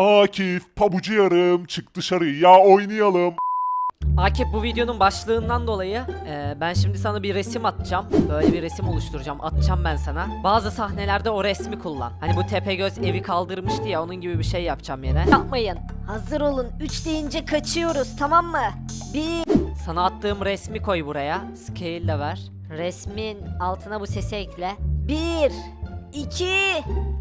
Akif, pabucu yarım, çık dışarıya oynayalım. Akif bu videonun başlığından dolayı e, ben şimdi sana bir resim atacağım. Böyle bir resim oluşturacağım. Atacağım ben sana. Bazı sahnelerde o resmi kullan. Hani bu Tepegöz evi kaldırmıştı ya onun gibi bir şey yapacağım yine. Yapmayın. Hazır olun. 3 deyince kaçıyoruz tamam mı? Bir. Sana attığım resmi koy buraya. Scale de ver. Resmin altına bu sesi ekle. Bir. iki.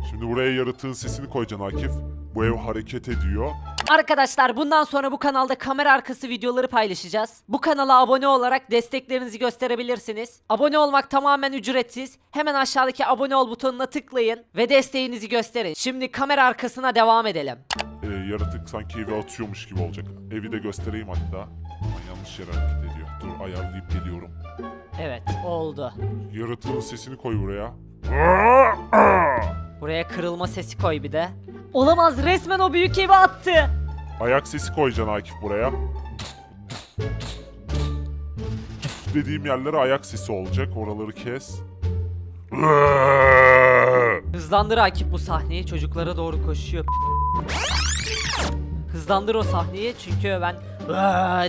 Şimdi buraya yaratığın sesini koyacaksın Akif. Bu ev hareket ediyor. Arkadaşlar bundan sonra bu kanalda kamera arkası videoları paylaşacağız. Bu kanala abone olarak desteklerinizi gösterebilirsiniz. Abone olmak tamamen ücretsiz. Hemen aşağıdaki abone ol butonuna tıklayın ve desteğinizi gösterin. Şimdi kamera arkasına devam edelim. Ee, yaratık sanki evi atıyormuş gibi olacak. Evi de göstereyim hatta. Ama yanlış yere hareket ediyor. Dur ayarlayıp geliyorum. Evet oldu. Yaratığın sesini koy buraya. Buraya kırılma sesi koy bir de. Olamaz resmen o büyük evi attı. Ayak sesi koyacaksın Akif buraya. Dediğim yerlere ayak sesi olacak. Oraları kes. Hızlandır Akif bu sahneyi çocuklara doğru koşuyor. Hızlandır o sahneyi çünkü ben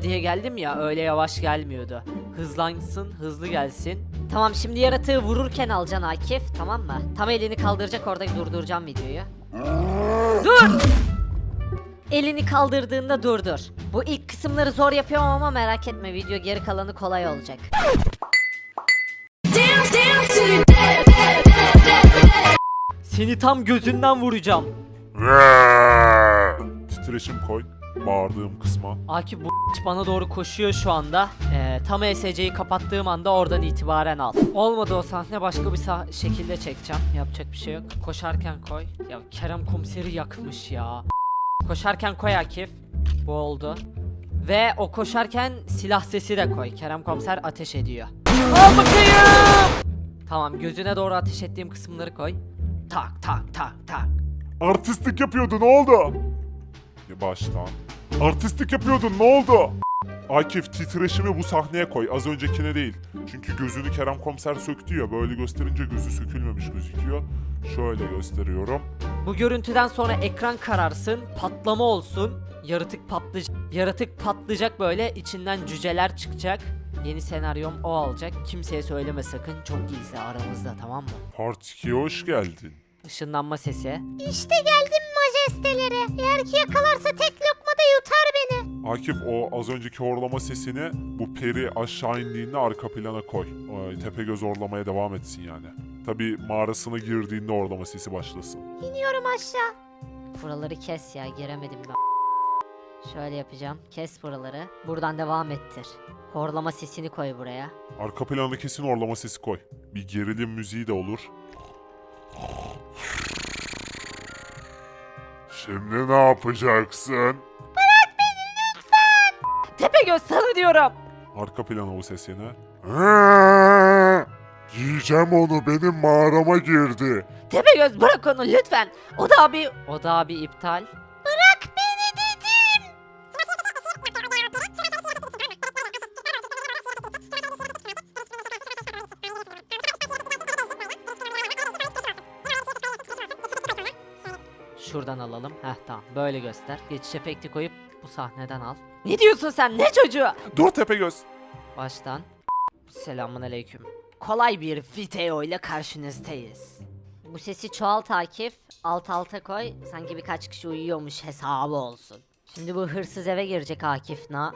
diye geldim ya öyle yavaş gelmiyordu. Hızlansın hızlı gelsin. Tamam şimdi yaratığı vururken alacaksın Akif tamam mı? Tam elini kaldıracak orada durduracağım videoyu. Dur! Elini kaldırdığında durdur. Bu ilk kısımları zor yapıyorum ama merak etme video geri kalanı kolay olacak. Seni tam gözünden vuracağım. Titreşim koy. Bağırdığım kısma. Akif bu bana doğru koşuyor şu anda. Ee, tam ESC'yi kapattığım anda oradan itibaren al. Olmadı o sahne başka bir sah- şekilde çekeceğim. Yapacak bir şey yok. Koşarken koy. Ya Kerem komiseri yakmış ya. Koşarken koy Akif. Bu oldu. Ve o koşarken silah sesi de koy. Kerem komiser ateş ediyor. Al bakayım. Tamam gözüne doğru ateş ettiğim kısımları koy. Tak tak tak tak. Artistlik yapıyordun ne oldu? Ya baştan. Artistlik yapıyordun ne oldu? Akif titreşimi bu sahneye koy az öncekine değil. Çünkü gözünü Kerem komiser söktü ya böyle gösterince gözü sökülmemiş gözüküyor. Şöyle gösteriyorum. Bu görüntüden sonra ekran kararsın, patlama olsun, yaratık patlayacak, yaratık patlayacak böyle, içinden cüceler çıkacak. Yeni senaryom o olacak. Kimseye söyleme sakın. Çok gizli aramızda tamam mı? Part 2'ye hoş geldin. Işınlanma sesi. İşte geldim majesteleri. Eğer ki yakalarsa tek lokmada yutar beni. Akif o az önceki horlama sesini bu peri aşağı indiğinde arka plana koy. Ay, Tepegöz horlamaya devam etsin yani. Tabi mağarasına girdiğinde horlama sesi başlasın. İniyorum aşağı. Buraları kes ya giremedim ben. Şöyle yapacağım. Kes buraları. Buradan devam ettir. Horlama sesini koy buraya. Arka plana kesin horlama sesi koy. Bir gerilim müziği de olur. Şimdi ne yapacaksın? Tepegöz sana diyorum. Arka plana o ses yine. Yiyeceğim onu benim mağarama girdi. Tepegöz bırak onu lütfen. O da abi, o da abi iptal. Şuradan alalım. Heh tamam böyle göster. Geçiş efekti koyup bu sahneden al. Ne diyorsun sen? Ne çocuğu? Dur Tepegöz. Baştan. Selamun aleyküm. Kolay bir video ile karşınızdayız. Bu sesi çoğalt Akif. Alt alta koy. Sanki birkaç kişi uyuyormuş hesabı olsun. Şimdi bu hırsız eve girecek Akif na.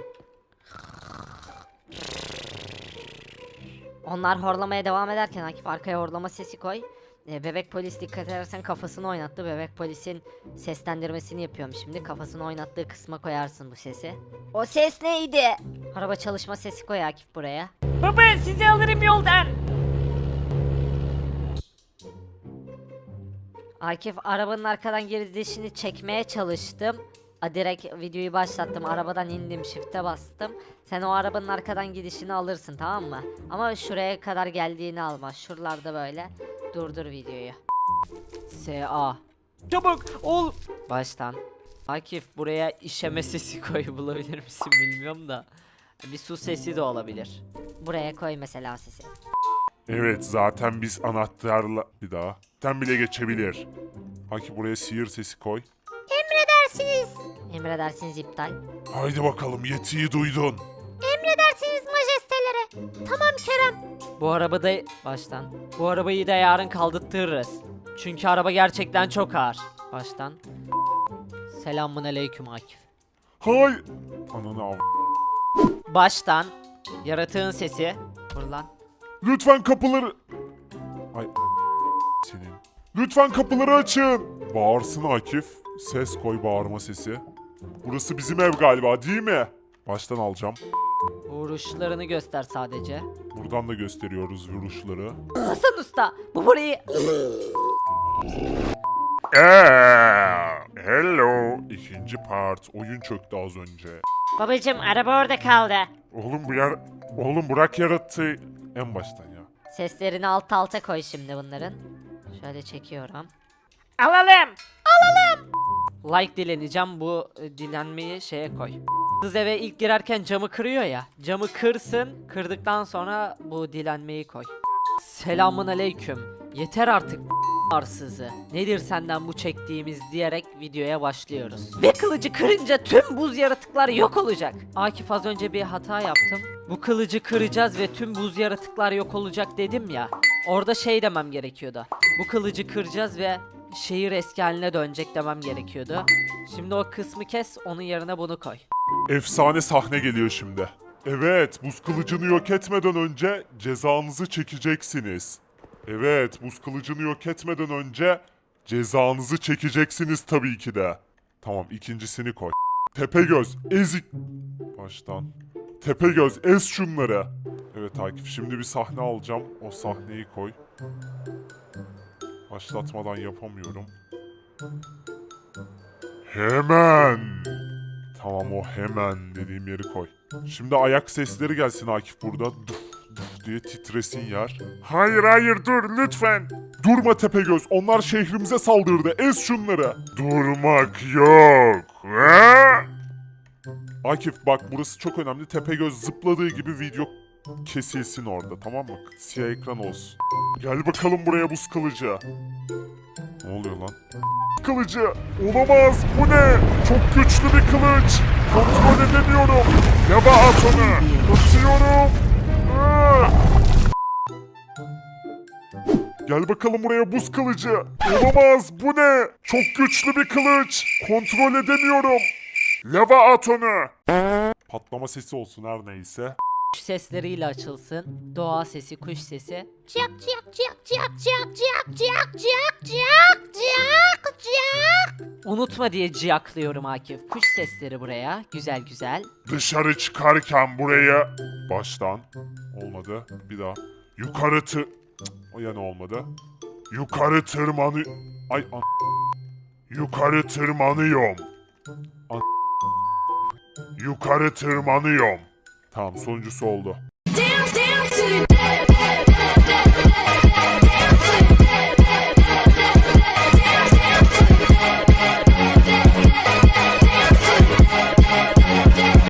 Onlar horlamaya devam ederken Akif arkaya horlama sesi koy. Ee, bebek polis dikkat edersen kafasını oynattı. Bebek polisin seslendirmesini yapıyorum şimdi. Kafasını oynattığı kısma koyarsın bu sesi. O ses neydi? Araba çalışma sesi koy Akif buraya. Baba sizi alırım yoldan. Akif arabanın arkadan girişini çekmeye çalıştım. A, direkt videoyu başlattım. Arabadan indim, shift'e bastım. Sen o arabanın arkadan gidişini alırsın tamam mı? Ama şuraya kadar geldiğini alma. Şuralarda böyle. Durdur videoyu. S.A. Çabuk ol. Baştan. Akif buraya işeme sesi koy bulabilir misin bilmiyorum da. Bir su sesi de olabilir. Buraya koy mesela sesi. Evet zaten biz anahtarla... Bir daha. Ten bile geçebilir. Akif buraya sihir sesi koy. Emredersin Emredersiniz. Emredersiniz iptal. Haydi bakalım yetiyi duydun. Tamam Kerem. Bu arabada baştan. Bu arabayı da yarın kaldırtırız. Çünkü araba gerçekten çok ağır. Baştan. Selamun aleyküm Akif. Hay. Ananı av. Baştan. Yaratığın sesi. Vur lan. Lütfen kapıları... Ay senin. Lütfen kapıları açın. Bağırsın Akif. Ses koy bağırma sesi. Burası bizim ev galiba değil mi? Baştan alacağım. Vuruşlarını göster sadece. Buradan da gösteriyoruz vuruşları. Hasan Usta bu burayı... Eee, hello. İkinci part. Oyun çöktü az önce. Babacım araba orada kaldı. Oğlum bu yer... Oğlum bırak yarattı. En baştan ya. Seslerini alt alta koy şimdi bunların. Şöyle çekiyorum. Alalım. Like dileneceğim bu e, dilenmeyi şeye koy. Kız eve ilk girerken camı kırıyor ya. Camı kırsın. Kırdıktan sonra bu dilenmeyi koy. Selamun aleyküm. Yeter artık arsızı. Nedir senden bu çektiğimiz diyerek videoya başlıyoruz. Ve kılıcı kırınca tüm buz yaratıklar yok olacak. Akif az önce bir hata yaptım. Bu kılıcı kıracağız ve tüm buz yaratıklar yok olacak dedim ya. Orada şey demem gerekiyordu. Bu kılıcı kıracağız ve şehir eski haline dönecek demem gerekiyordu. Şimdi o kısmı kes, onun yerine bunu koy. Efsane sahne geliyor şimdi. Evet, buz kılıcını yok etmeden önce cezanızı çekeceksiniz. Evet, buz kılıcını yok etmeden önce cezanızı çekeceksiniz tabii ki de. Tamam, ikincisini koy. Tepegöz, ezik... Baştan. Tepegöz, ez şunları. Evet Akif, şimdi bir sahne alacağım. O sahneyi koy. Başlatmadan yapamıyorum. Hemen. Tamam o hemen dediğim yeri koy. Şimdi ayak sesleri gelsin Akif burada. Duf duf diye titresin yer. Hayır hayır dur lütfen. Durma Tepegöz onlar şehrimize saldırdı. Ez şunları. Durmak yok. Ha? Akif bak burası çok önemli. Tepegöz zıpladığı gibi video kesilsin orada tamam mı? Siyah ekran olsun. Gel bakalım buraya buz kılıcı. Ne oluyor lan? kılıcı. Olamaz bu ne? Çok güçlü bir kılıç. Kontrol edemiyorum. Lava at onu. Tutuyorum. Ah! Gel bakalım buraya buz kılıcı. Olamaz bu ne? Çok güçlü bir kılıç. Kontrol edemiyorum. Lava at onu. Patlama sesi olsun her neyse. Kuş sesleriyle açılsın. Doğa sesi, kuş sesi. Ciyak ciyak ciyak ciyak ciyak ciyak ciyak ciyak ciyak ciyak ciyak. Unutma diye ciyaklıyorum Akif. Kuş sesleri buraya. Güzel güzel. Dışarı çıkarken buraya baştan olmadı. Bir daha yukarı tı o yani olmadı. Yukarı tırmanı ay an yukarı tırmanıyorum. An- yukarı tırmanıyorum. Tamam sonuncusu oldu.